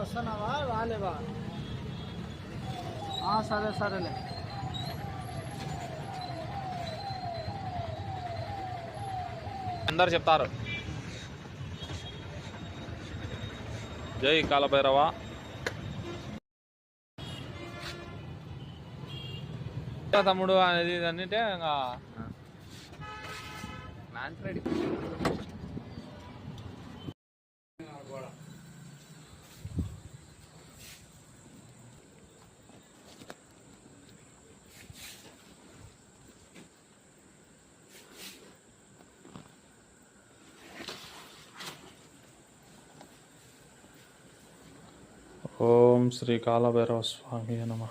వస్తున్నావా? రాలేవా? ఆ, సరే సరేలే. అందరు చెప్తారు. జై కాలభైరవ. తమ్ముడు అనేది ఇది అంటే ఇంకా ఓం శ్రీ కాలభైరవ స్వామి నమ.